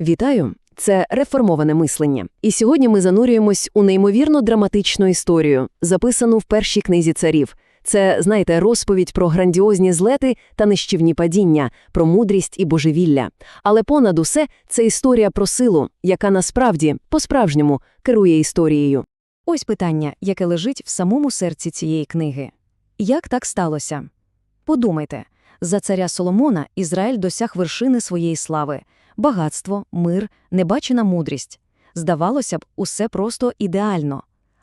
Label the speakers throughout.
Speaker 1: Вітаю! Це реформоване мислення. І сьогодні ми занурюємось у неймовірно драматичну історію, записану в першій книзі царів. Це, знаєте, розповідь про грандіозні злети та нищівні падіння, про мудрість і божевілля. Але понад усе це історія про силу, яка насправді, по-справжньому, керує історією.
Speaker 2: Ось питання, яке лежить в самому серці цієї книги. Як так сталося? Подумайте, за царя Соломона Ізраїль досяг вершини своєї слави – багатство, мир, небачена мудрість. Здавалося б, усе просто ідеально.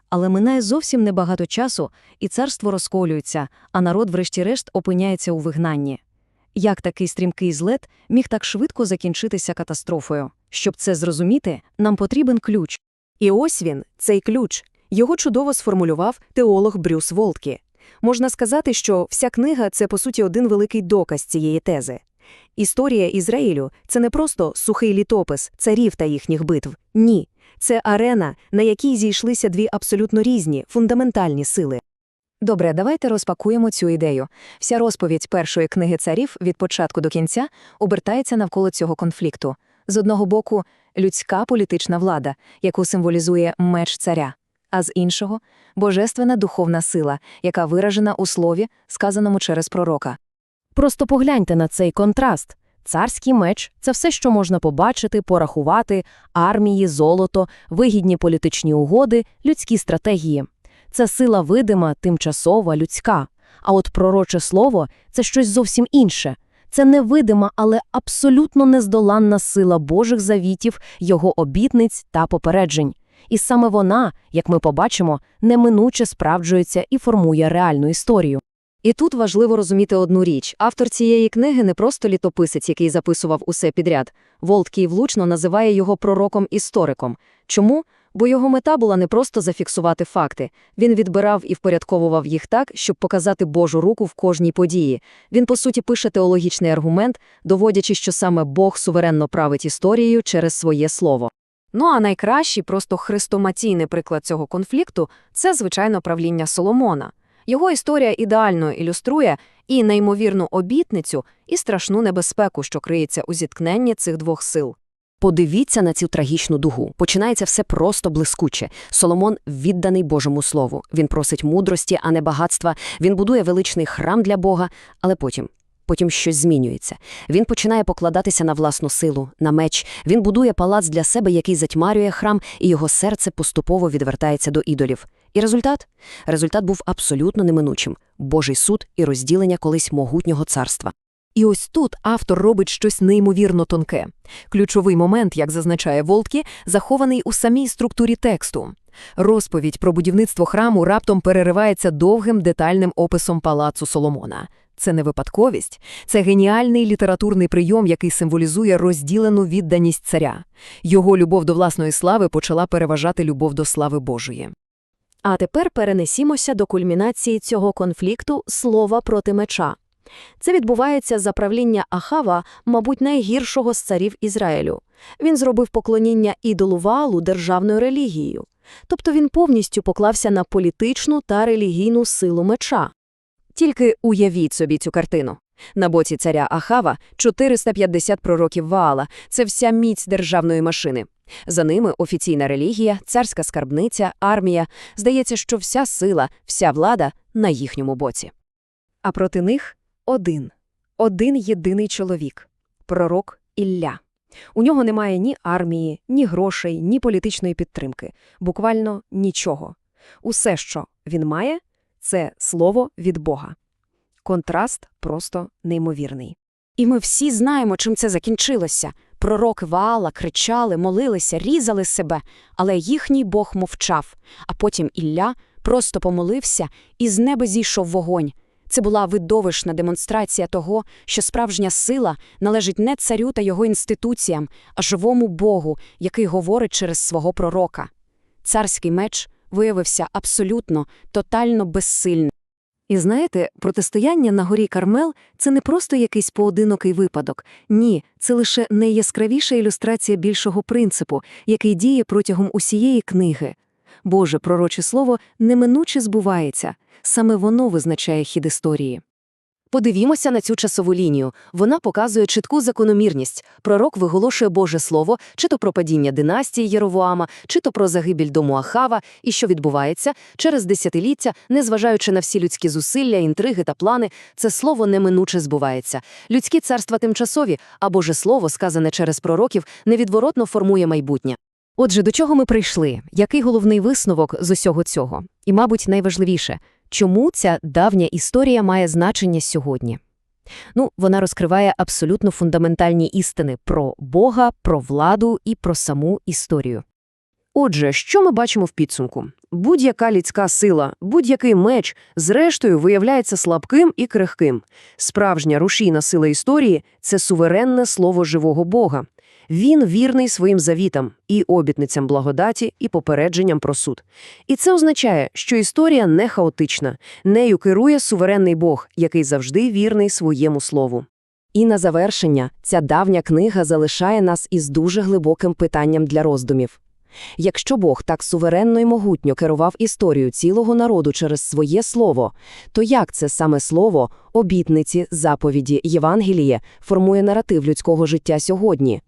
Speaker 2: Але минає зовсім небагато часу, і царство розколюється, а народ врешті-решт опиняється у вигнанні. Як такий стрімкий злет міг так швидко закінчитися катастрофою? Щоб це зрозуміти, нам потрібен ключ.
Speaker 3: І ось він, цей ключ. Його чудово сформулював теолог Брюс Волткі. Можна сказати, що вся книга це, по суті, один великий доказ цієї тези. Історія Ізраїлю – це не просто сухий літопис царів та їхніх битв. Ні. Це арена, на якій зійшлися дві абсолютно різні, фундаментальні сили.
Speaker 2: Добре, давайте розпакуємо цю ідею. Вся розповідь першої книги царів від початку до кінця обертається навколо цього конфлікту. З одного боку, людська політична влада, яку символізує меч царя, а з іншого божественна духовна сила, яка виражена у слові, сказаному через пророка.
Speaker 1: Просто погляньте на цей контраст. Царський меч – це все, що можна побачити, порахувати, армії, золото, вигідні політичні угоди, людські стратегії. Це сила видима, тимчасова, людська. А от пророче слово – це щось зовсім інше. Це невидима, але абсолютно нездоланна сила Божих завітів, його обітниць та попереджень. І саме вона, як ми побачимо, неминуче справджується і формує реальну історію.
Speaker 3: І тут важливо розуміти одну річ. Автор цієї книги не просто літописець, який записував усе підряд. Волткій влучно називає його пророком-істориком. Чому? Бо його мета була не просто зафіксувати факти. Він відбирав і впорядковував їх так, щоб показати Божу руку в кожній події. Він, по суті, пише теологічний аргумент, доводячи, що саме Бог суверенно править історією через своє слово. Ну а найкращий, просто хрестоматійний приклад цього конфлікту – це, звичайно, правління Соломона. Його історія ідеально ілюструє і неймовірну обітницю, і страшну небезпеку, що криється у зіткненні цих двох сил.
Speaker 1: Подивіться на цю трагічну дугу. Починається все просто блискуче. Соломон відданий Божому слову. Він просить мудрості, а не багатства. Він будує величний храм для Бога, але потім. Потім щось змінюється. Він починає покладатися на власну силу, на меч. Він будує палац для себе, який затьмарює храм, і його серце поступово відвертається до ідолів. І результат? Результат був абсолютно неминучим – Божий суд і розділення колись могутнього царства.
Speaker 4: І ось тут автор робить щось неймовірно тонке. Ключовий момент, як зазначає Волткі, захований у самій структурі тексту. Розповідь про будівництво храму раптом переривається довгим детальним описом палацу Соломона. Це не випадковість, це геніальний літературний прийом, який символізує розділену відданість царя. Його любов до власної слави почала переважати любов до слави Божої.
Speaker 3: А тепер перенесімося до кульмінації цього конфлікту слова проти меча. Це відбувається за правління Ахава, мабуть, найгіршого з царів Ізраїлю. Він зробив поклоніння ідолу Ваалу державною релігією. Тобто він повністю поклався на політичну та релігійну силу меча. Тільки уявіть собі цю картину. На боці царя Ахава 450 пророків Ваала – це вся міць державної машини. За ними офіційна релігія, царська скарбниця, армія. Здається, що вся сила, вся влада на їхньому боці. А проти них один. Один єдиний чоловік – пророк Ілля. У нього немає ні армії, ні грошей, ні політичної підтримки. Буквально нічого. Усе, що він має – це слово від Бога. Контраст просто неймовірний. І ми всі знаємо, чим це закінчилося. Пророки Ваала кричали, молилися, різали себе, але їхній Бог мовчав. А потім Ілля просто помолився, і з неба зійшов вогонь. Це була видовищна демонстрація того, що справжня сила належить не царю та його інституціям, а живому Богу, який говорить через свого пророка. Царський меч виявився абсолютно, тотально безсильним. І знаєте, протистояння на горі Кармел – це не просто якийсь поодинокий випадок. Ні, це лише найяскравіша ілюстрація більшого принципу, який діє протягом усієї книги. Боже пророче слово неминуче збувається, саме воно визначає хід історії. Подивімося на цю часову лінію. Вона показує чітку закономірність. Пророк виголошує Боже Слово, чи то про падіння династії Єровоама, чи то про загибель дому Ахава, і що відбувається через десятиліття, незважаючи на всі людські зусилля, інтриги та плани, це слово неминуче збувається. Людські царства тимчасові, а Боже Слово, сказане через пророків, невідворотно формує майбутнє.
Speaker 2: Отже, до чого ми прийшли? Який головний висновок з усього цього? І, мабуть, найважливіше – чому ця давня історія має значення сьогодні? Ну, вона розкриває абсолютно фундаментальні істини про Бога, про владу і про саму історію.
Speaker 5: Отже, що ми бачимо в підсумку? Будь-яка людська сила, будь-який меч, зрештою, виявляється слабким і крихким. Справжня рушійна сила історії – це суверенне слово живого Бога. Він вірний своїм завітам, і обітницям благодаті, і попередженням про суд. І це означає, що історія не хаотична. Нею керує суверенний Бог, який завжди вірний своєму слову.
Speaker 1: І на завершення ця давня книга залишає нас із дуже глибоким питанням для роздумів. Якщо Бог так суверенно і могутньо керував історію цілого народу через своє слово, то як це саме слово, обітниці, заповіді, Євангеліє формує наратив людського життя сьогодні?